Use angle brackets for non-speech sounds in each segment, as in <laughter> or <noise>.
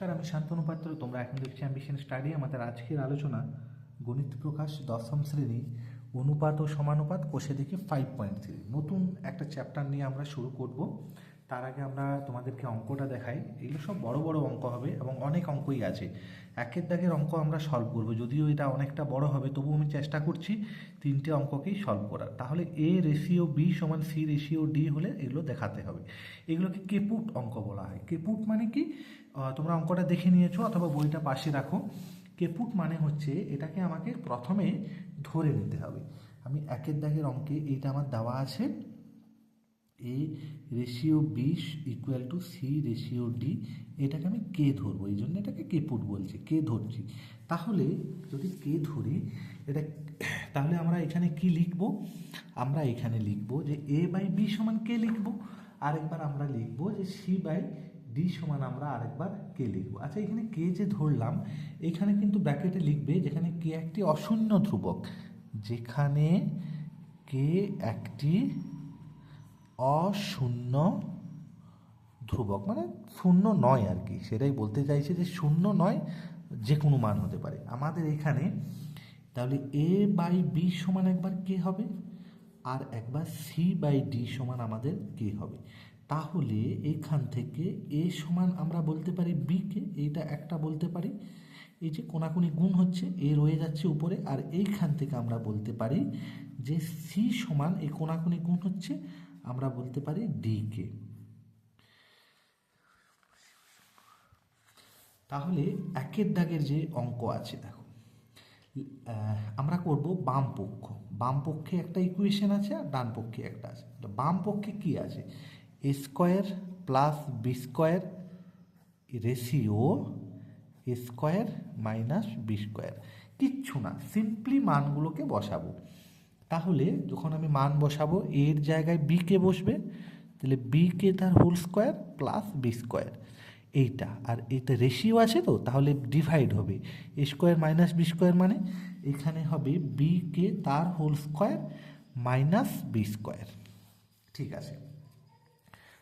নমস্কার, আমি শান্তনু পাত্র। তোমরা এখন দেখছি অ্যাম্বিশন স্টাডি আমাদের আজকের আলোচনা গণিত প্রকাশ দশম শ্রেণি, অনুপাত ও সমানুপাত কোষে দেখি ফাইভ পয়েন্ট থ্রি নতুন একটা চ্যাপ্টার নিয়ে আমরা শুরু করব। তার আগে আমরা তোমাদেরকে অঙ্কটা দেখাই। এগুলো সব বড় বড় অঙ্ক হবে এবং অনেক অঙ্কই আছে। একের দাগের অঙ্ক আমরা সলভ করব। যদিও এটা অনেকটা বড় হবে, তবুও আমি চেষ্টা করছি তিনটে অঙ্ককেই সলভ করার। তাহলে এ রেশিও বি সমান সি রেশিও ডি হলে এগুলো দেখাতে হবে। এগুলোকে কেপুট অঙ্ক বলা হয়। কেপুট মানে কি? তোমরা অঙ্কটা দেখে নিয়েছো অথবা বইটা পাশে রাখো। কেপুট মানে হচ্ছে এটাকে আমাকে প্রথমে ধরে নিতে হবে। আমি একের দাগের অঙ্কে এইটা আমার দেওয়া আছে। A ratio B is equal to C ratio D এটাকে আমি কে ধরবো, এই জন্য এটাকে কে পুট বলছি কে ধরছি। তাহলে যদি কে ধরি, এটা <clears throat> তাহলে আমরা এখানে কি লিখব? আমরা এখানে লিখব যে এ বাই বি সমান কে লিখব, আরেকবার আমরা লিখব যে সি বাই ডি সমান আমরা আরেকবার কে লিখব। আচ্ছা এখানে কে যে ধরলাম, এখানে কিন্তু ব্র্যাকেটে লিখবে যেখানে কে একটি অশূন্য ধ্রুবক, যেখানে কে একটি অশূন্য ধ্রুবক মানে শূন্য নয় আর কি। সেটাই বলতে চাইছে যে শূন্য নয় যে কোনো মান হতে পারে। আমাদের এখানে তাহলে এ বাই বি সমান একবার কে হবে আর একবার সি বাই ডি সমান আমাদের কে হবে। তাহলে এখান থেকে এ সমান আমরা বলতে পারি বি কে এইটা একটা বলতে পারি। এই যে কোনাকুনি গুণ হচ্ছে, এ রয়ে যাচ্ছে উপরে। আর এইখান থেকে আমরা বলতে পারি যে সি সমান এই কোনাকুনি গুণ হচ্ছে, আমরা বলতে পারি ডি কে তাহলে একের দাগের যে অঙ্ক আছে, দেখো। আমরা করব বাম পক্ষ। বাম পক্ষে একটা ইকুয়েশন আছে আর ডান পক্ষে একটা আছে। বাম পক্ষে কি আছে? A square plus B square ratio square minus B square. কিচ্ছু না, সিম্পলি মানগুলোকে বসাবো। তাহলে যখন আমি মান বসাবো, এর জায়গায় বি কে বসবে, তাহলে বি কে তার whole square plus B square. এইটা, আর এটা রেশিও আছে তো, তাহলে ডিভাইড হবে। A square minus B square মানে এখানে হবে বি কে তার whole square minus B square. ঠিক আছে?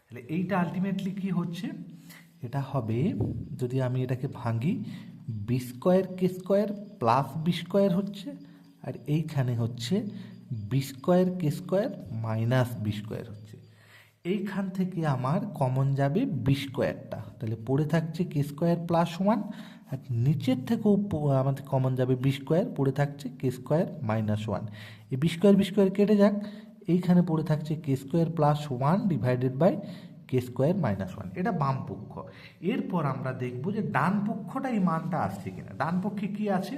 তাহলে এইটা আলটিমেটলি কি হচ্ছে? এটা হবে, যদি আমি এটাকে ভাঙি B square K square plus B square হচ্ছে, আর এইখানে হচ্ছে B square K square minus B square হচ্ছে। এইখান থেকে আমার কমন যাবে বি স্কোয়ারটা তাহলে পড়ে থাকছে কে স্কোয়ার প্লাস ওয়ান আর নিচের থেকেও আমাদের কমন যাবে বি স্কোয়ার পড়ে থাকছে কে স্কোয়ার মাইনাস ওয়ান এই বি স্কোয়ার বি স্কোয়ার কেটে যাক, এইখানে পড়ে থাকছে K square plus one divided by K square minus one এটা বাম পক্ষ। এরপর আমরা দেখব যে ডান পক্ষটা এই মানটা আসছে কিনা। ডান পক্ষে কি আছে?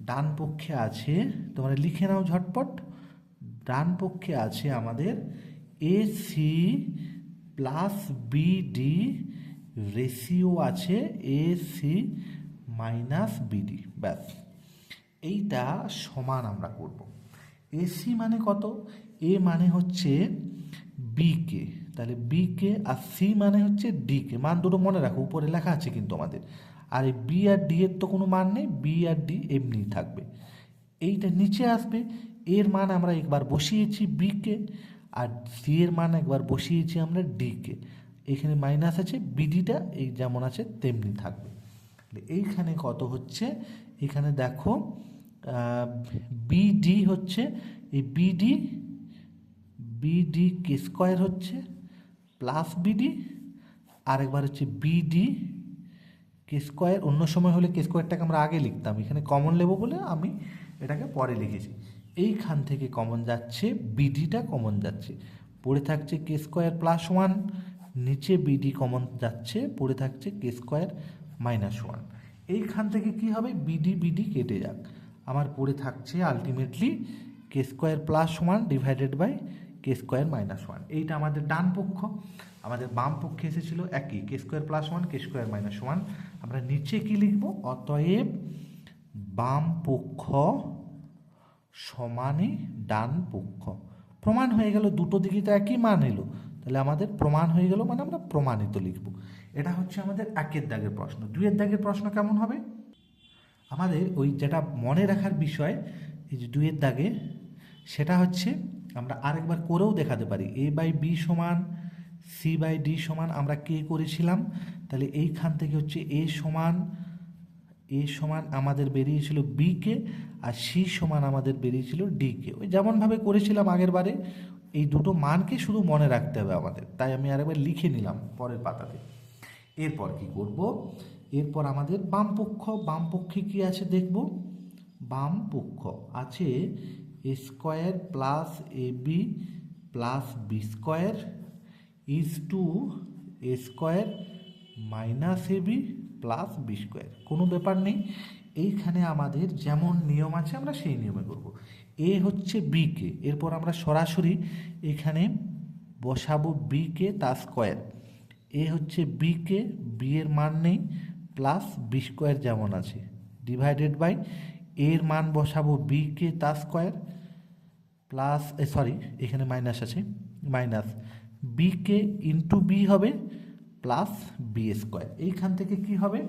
ডান পক্ষে আছে, তোমরা লিখে নাও ঝটপট। ডান পক্ষে আছে আমাদের A C plus BD ratio আছে এ সি মাইনাস বিডি ব্যাস। এইটা সমান আমরা করব। এসি মানে কত? এ মানে হচ্ছে বি কে তাহলে বি কে আর সি মানে হচ্ছে ডি কে মান দুটো মনে রাখো, উপরে লেখা আছে কিন্তু আমাদের। আর এই বি আর ডি এর তো কোনো মান নেই বি আর ডি এমনি থাকবে। এইটা নিচে আসবে, এর মান আমরা একবার বসিয়েছি বি কে আর সি এর মান একবার বসিয়েছি আমরা ডি কে এখানে মাইনাস আছে বিডিটা এই যেমন আছে, তেমনি থাকবে। এইখানে কত হচ্ছে? এখানে দেখো বিডি হচ্ছে, এই বিডি বিডি কে স্কোয়ার হচ্ছে প্লাস বিডি আরেকবার হচ্ছে বিডি কে স্কোয়ার অন্য সময় হলে কে স্কোয়ারটাকে আমরা আগে লিখতাম। এখানে কমন নেব বলে আমি এটাকে পরে লিখেছি। এইখান থেকে কমন যাচ্ছে বিডিটা কমন যাচ্ছে। পড়ে থাকছে কে স্কোয়ার প্লাস ওয়ান নিচে বিডি কমন যাচ্ছে, পড়ে থাকছে কে স্কোয়ার মাইনাস ওয়ান এইখান থেকে কি হবে? বিডি বিডি কেটে যাক। আমার পড়ে থাকছে ultimately K square plus one divided by K square minus one এইটা আমাদের ডান পক্ষ, আমাদের বাম পক্ষে এসেছিল একই। K square plus one K square minus one আমরা নিচে কি লিখব? অতএব বাম পক্ষ সমানে ডান পক্ষ। প্রমাণ হয়ে গেল, দুটো দিকে তো একই মান এলো। তাহলে আমাদের প্রমাণ হয়ে গেল মানে আমরা প্রমাণিত লিখব। এটা হচ্ছে আমাদের একের দাগের প্রশ্ন। দুইয়ের দাগের প্রশ্ন কেমন হবে? আমাদের ওই যেটা মনে রাখার বিষয়, এই যে দুইয়ের দাগে সেটা হচ্ছে আমরা আরেকবার করেও দেখাতে পারি এ বাই বি সমান সি বাই ডি সমান আমরা কে করেছিলাম? তাহলে এইখান থেকে হচ্ছে এ সমান এ সমান আমাদের বেরিয়েছিল বি কে আর সি সমান আমাদের বেরিয়েছিল ডি কে। ওই যেমনভাবে করেছিলাম আগের বারে এই দুটো মানকে শুধু মনে রাখতে হবে আমাদের। তাই আমি আরেকবার লিখে নিলাম পরের পাতাতে। এরপর কি করব? এরপর আমাদের বাম পক্ষ বাম পক্ষে কি আছে দেখব? বাম পক্ষ আছে A square plus A B plus B square is to A square minus A B plus B square. কোনো ব্যাপার নেই। এইখানে আমাদের যেমন নিয়ম আছে, আমরা সেই নিয়মে করব। এ হচ্ছে বি কে। এরপর আমরা সরাসরি এখানে বসাবো বি কে তার স্কোয়ার। এ হচ্ছে বি কে, বি এর মান নেই, প্লাস বি স্কোয়ার যেমন আছে। ডিভাইডেড বাই এর মান বসাবো বি কে তার স্কোয়ার প্লাস সরি এখানে মাইনাস আছে minus B K into B হবে প্লাস বি স্কোয়ার এইখান থেকে কি হবে?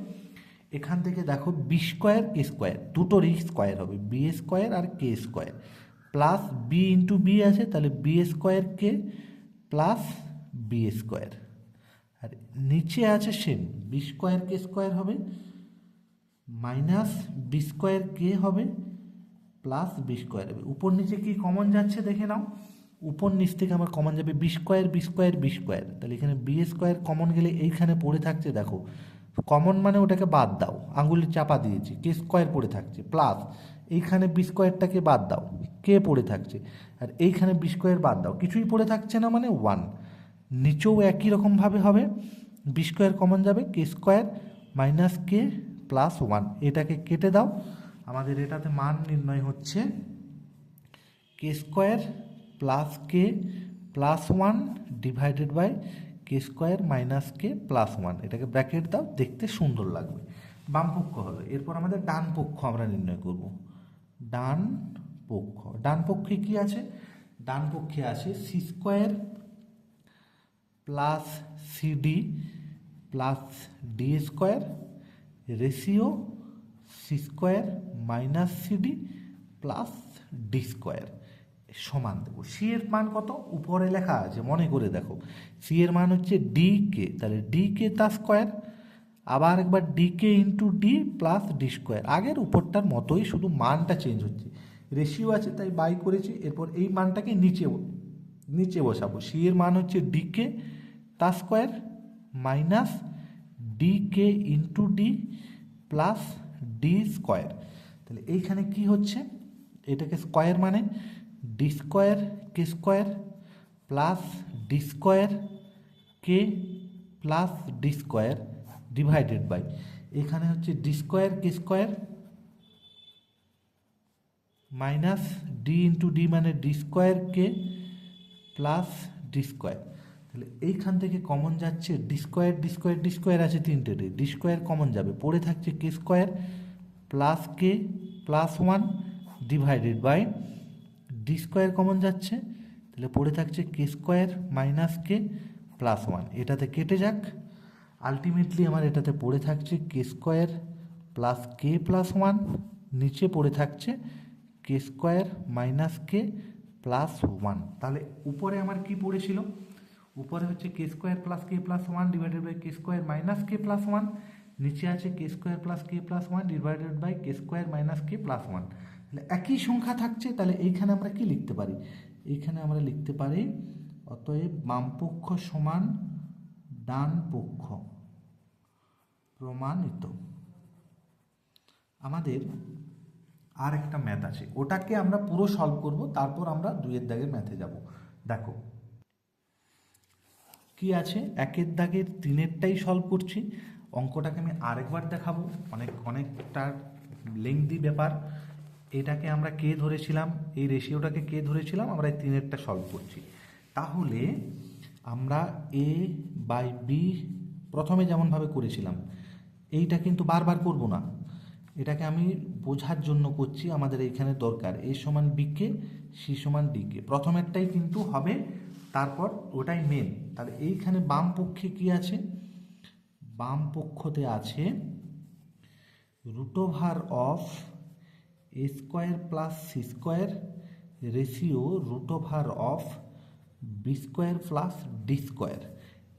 এখান থেকে দেখো বি স্কোয়ার এ স্কোয়ার দুটোরই স্কোয়ার হবে বি স্কোয়ার আর K square plus B into B আছে, তাহলে B square K plus B square আর নিচে আছে same B square K square হবে মাইনাস বি স্কোয়ার কে হবে? প্লাস বি স্কোয়ার হবে। উপর নিচে কি কমন যাচ্ছে দেখে নাও। উপর নিচ থেকে আমার কমন যাবে B square B square B square. তাহলে এখানে বি স্কোয়ার কমন গেলে এইখানে পড়ে থাকছে, দেখো। কমন মানে ওটাকে বাদ দাও। আঙুলে চাপা দিয়েছি। কে স্কোয়ার পড়ে থাকছে। প্লাস এইখানে বি স্কোয়ারটাকে বাদ দাও। কে পড়ে থাকছে। আর এইখানে বি স্কোয়ার বাদ দাও। কিছুই পড়ে থাকছে না মানে ওয়ান নিচেও একই রকমভাবে হবে। বি স্কোয়ার কমন যাবে K square minus K plus one এটাকে কেটে দাও। আমাদের এটাতে মান নির্ণয় হচ্ছে K square plus K plus one divided by K square minus K plus one এটাকে ব্র্যাকেট দাও, দেখতে সুন্দর লাগবে। বাম পক্ষ হলো এরপর আমাদের ডান পক্ষ আমরা নির্ণয় করব। ডান পক্ষ। ডান পক্ষে কি আছে? ডান পক্ষে আছে C square plus CD plus D square ratio C square minus CD plus D square সমান দেবো। সি এর মান কত? উপরে লেখা আছে, মনে করে দেখো। সি এর মান হচ্ছে ডি কে, তাহলে ডি কে তা স্কোয়ার, আবার একবার D K into D plus D square. আগের উপরটার মতোই শুধু মানটা চেঞ্জ হচ্ছে। রেশিও আছে, তাই বাই করেছি, এরপর এই মানটাকে নিচে নিচে বসাবো। সি এর মান হচ্ছে ডি কে তা square minus D K into D plus D square তাহলে এইখানে কি হচ্ছে? এটাকে স্কোয়ার মানে D square K square plus D square K plus D square divided by এখানে হচ্ছে D square K square minus D into D মানে D square K plus D square তাহলে এইখান থেকে কমন যাচ্ছে D square D square D square আছে তিনটে D square common যাবে। পড়ে থাকছে K square plus K plus one divided by D square common যাচ্ছে। তাহলে পড়ে থাকছে K square minus K plus one এটাতে কেটে যাক। আলটিমেটলি আমার এটাতে পড়ে থাকছে K square plus K plus one নিচে পড়ে থাকছে K square minus K plus one তাহলে উপরে আমার কি পড়েছিল? উপরে হচ্ছে K square plus K plus one divided by K square minus K plus one নিচে আছে K square plus K plus one divided by K square minus K plus one তাহলে একই সংখ্যা থাকছে, তাহলে এইখানে আমরা কি লিখতে পারি? এইখানে আমরা লিখতে পারি, অতএব বামপক্ষ সমান ডান পক্ষ প্রমাণিত। আমাদের আর একটা ম্যাথ আছে, ওটাকে আমরা পুরো সলভ করব, তারপর আমরা দুইয়ের দাগের ম্যাথে যাব। দেখো কি আছে? একের দাগের তিনেরটাই সলভ করছি। অঙ্কটাকে আমি আরেকবার দেখাবো। অনেক, অনেকটা লেংদি ব্যাপার। এটাকে আমরা কে ধরেছিলাম? এই রেশিওটাকে কে ধরেছিলাম? আমরা এই তিনেরটা সলভ করছি। তাহলে আমরা এ বাই বি প্রথমে যেমনভাবে করেছিলাম, এইটা কিন্তু বারবার করব না। এটাকে আমি বোঝার জন্য করছি, আমাদের এইখানে দরকার। এ সমান বিকে সি সমান ডিকে প্রথমেরটাই কিন্তু হবে, তারপর ওটাই মেন তাহলে এইখানে বাম পক্ষে কি আছে? বাম পক্ষতে আছে root over of A square plus C square ratio root over of B square plus D square.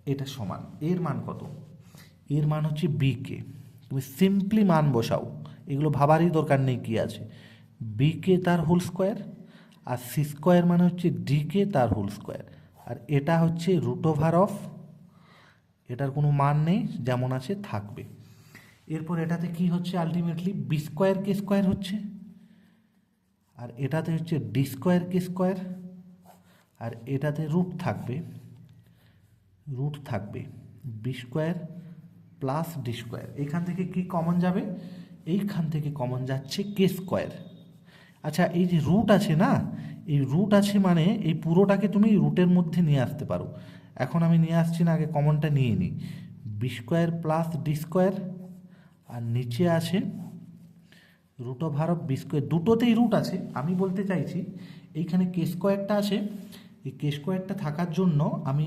এটা সমান। এর মান কত? এর মান হচ্ছে বি কে। তুমি সিম্পলি মান বসাও। এগুলো ভাবারই দরকার নেই কি আছে। বি কে তার হোল স্কোয়ার আর সি স্কোয়ার মানে হচ্ছে ডি কে তার হোল স্কোয়ার। আর এটা হচ্ছে রুট ওভার অফ এটার কোনো মান নেই, যেমন আছে থাকবে। এরপর এটাতে কি হচ্ছে ultimately B square K square হচ্ছে। আর এটাতে হচ্ছে ডি স্কোয়ার কে স্কোয়ার আর এটাতে রুট থাকবে রুট থাকবে B square plus D square এখান থেকে কি কমন যাবে? এইখান থেকে কমন যাচ্ছে কে স্কোয়ার আচ্ছা এই যে রুট আছে না এই রুট আছে মানে এই পুরোটাকে তুমি রুটের মধ্যে নিয়ে আসতে পারো। এখন আমি নিয়ে আসছি না, আগে কমনটা নিয়ে নিই। B square plus D square আর নিচে আছে রুট অফ ভারত বি স্কোয়ার দুটোতেই রুট আছে। আমি বলতে চাইছি, এইখানে কে স্কোয়ারটা আছে। এই কে স্কোয়ারটা থাকার জন্য আমি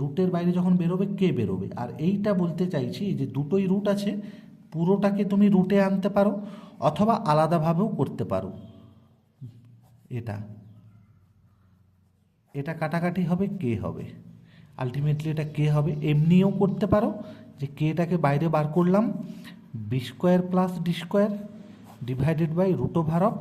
রুটের বাইরে যখন বেরোবে কে বেরোবে। আর এইটা বলতে চাইছি যে দুটোই রুট আছে, পুরোটাকে তুমি রুটে আনতে পারো অথবা আলাদাভাবেও করতে পারো। এটা। এটা কাটাকাটি হবে, কে হবে? আলটিমেটলি এটা কে হবে? এমনিও করতে পারো যে কেটাকে বাইরে বার করলাম B square plus D square divided by root over of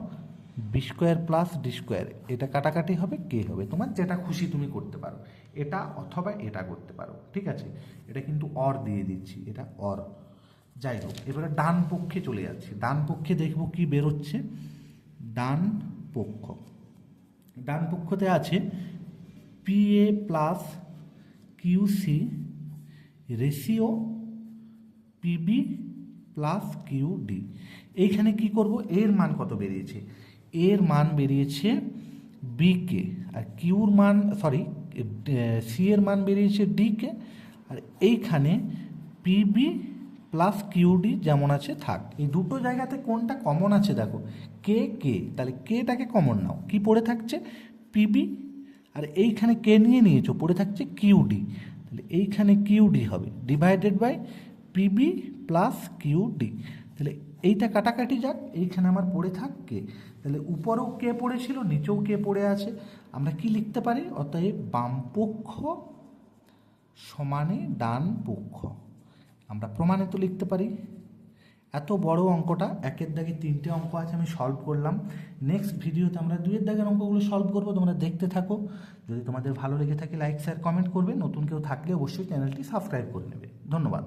B square plus D square এটা কাটাকাটি হবে, কে হবে? তোমার যেটা খুশি তুমি করতে পারো। এটা অথবা এটা করতে পারো, ঠিক আছে? এটা কিন্তু অর দিয়ে দিচ্ছি, এটা অর যাই হোক, এবারে ডান পক্ষে চলে যাচ্ছি। ডান পক্ষে দেখব কি বেরোচ্ছে? ডান পক্ষ। ডান পক্ষতে আছে P A plus QC ratio PB plus Q D এইখানে কি করব? এর মান কত বেরিয়েছে? এর মান বেরিয়েছে বি কে আর কিউর মান সরি সি এর মান বেরিয়েছে ডি কে আর এইখানে পিবি প্লাস কিউডি যেমন আছে, থাক। এই দুটো জায়গাতে কোনটা কমন আছে, দেখো? কে কে তাহলে কেটাকে কমন নাও। কি পড়ে থাকছে? পিবি আর এইখানে কে নিয়ে নিয়েছো? পড়ে থাকছে কিউডি তাহলে এইখানে কিউডি হবে। Divided by PB plus QD তাহলে এইটা কাটাকাটি যাক। এইখানে আমার পড়ে থাক কে। তাহলে উপরেও কে পড়েছিল, নিচেও কে পড়ে আছে? আমরা কি লিখতে পারি? অতএব বামপক্ষ সমানে ডান পক্ষ। আমরা প্রমাণিত লিখতে পারি। এত বড় অঙ্কটা, একের দাগে তিনটে অঙ্ক আছে, আমি সলভ করলাম। নেক্সট ভিডিওতে আমরা দুইয়ের দাগের অঙ্কগুলো সলভ করব, তোমরা দেখতে থাকো। যদি তোমাদের ভালো লেগে থাকে লাইক শেয়ার কমেন্ট করবে। নতুন কেউ থাকলে অবশ্যই চ্যানেলটি সাবস্ক্রাইব করে নেবে। ধন্যবাদ।